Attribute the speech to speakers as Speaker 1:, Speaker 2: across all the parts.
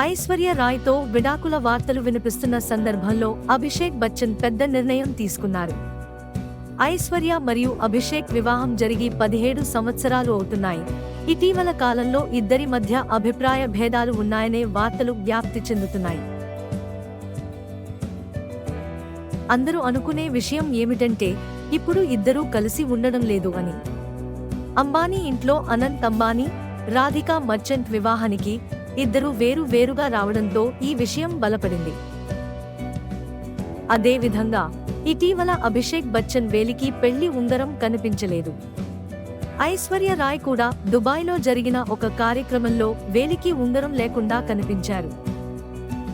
Speaker 1: ఐశ్వర్య రాయ్తో విడాకుల వార్తలు వినిపిస్తున్న సందర్భంలో అభిషేక్ బచ్చన్ పెద్ద నిర్ణయం తీసుకున్నారు. ఐశ్వర్య మరియు అభిషేక్ వివాహం జరిగి పదిహేడు సంవత్సరాలు అవుతున్నాయి. ఇటీవల కాలంలో ఇద్దరి మధ్య అభిప్రాయ భేదాలు ఉన్నాయనే వార్తలు వ్యాప్తి చెందుతున్నాయి. అందరూ అనుకునే విషయం ఏమిటంటే ఇప్పుడు ఇద్దరూ కలిసి ఉండడం లేదు అని. అంబానీ ఇంట్లో అనంత్ అంబానీ రాధికా మర్చెంట్ వివాహానికి ఇద్దరు వేరు వేరుగా రావడంతో ఈ విషయం బలపడింది. అదేవిధంగా ఇటీవల అభిషేక్ బచ్చన్ వేలికి పెళ్ళి ఉంగరం కనిపించలేదు. ఐశ్వర్య రాయ్ కూడా దుబాయ్లో జరిగిన ఒక కార్యక్రమంలో వేలికి ఉంగరం లేకుండా కనిపించారు.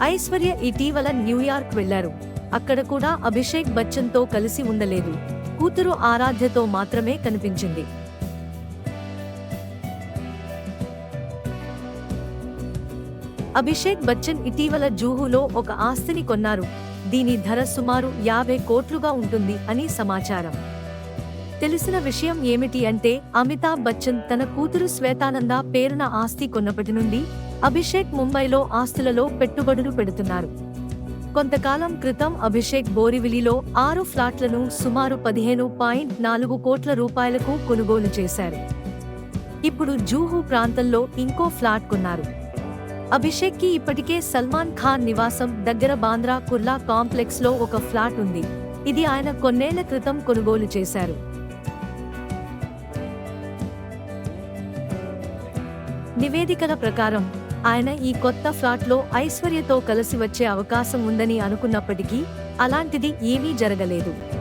Speaker 1: ఐశ్వర్య ఇటీవల న్యూయార్క్ వెళ్ళారు. అక్కడ కూడా అభిషేక్ బచ్చన్తో కలిసి ఉండలేదు. కూతురు ఆరాధ్యతో మాత్రమే కనిపించింది. అభిషేక్ బచ్చన్ ఇటీవల జూహులో ఒక ఆస్తిని కొన్నారు. దీని ధర సుమారు యాభై కోట్లుగా ఉంటుంది అని సమాచారం. తెలిసిన విషయం ఏమిటి అంటే అమితాబ్ బచ్చన్ తన కూతురు శ్వేతానంద పేరున ఆస్తి కొన్నప్పటి నుండి అభిషేక్ ముంబైలో ఆస్తులలో పెట్టుబడులు పెడుతున్నారు. కొంతకాలం క్రితం అభిషేక్ బోరివిలిలో ఆరు ఫ్లాట్లను సుమారు పదిహేను పాయింట్ నాలుగు కోట్ల రూపాయలకు కొనుగోలు చేశారు. ఇప్పుడు జూహు ప్రాంతంలో ఇంకో ఫ్లాట్ కొన్నారు. అభిషేక్కి ఇప్పటికే సల్మాన్ ఖాన్ నివాసం దగ్గర బాంద్రా కుర్లా కాంప్లెక్స్లో ఒక ఫ్లాట్ ఉంది. ఇది ఆయన కొన్నేళ్ళ క్రితం కొనుగోలు చేశారు. నివేదికల ప్రకారం ఆయన ఈ కొత్త ఫ్లాట్లో ఐశ్వర్యతో కలిసి వచ్చే అవకాశం ఉందని అనుకున్నప్పటికీ అలాంటిది ఏమీ జరగలేదు.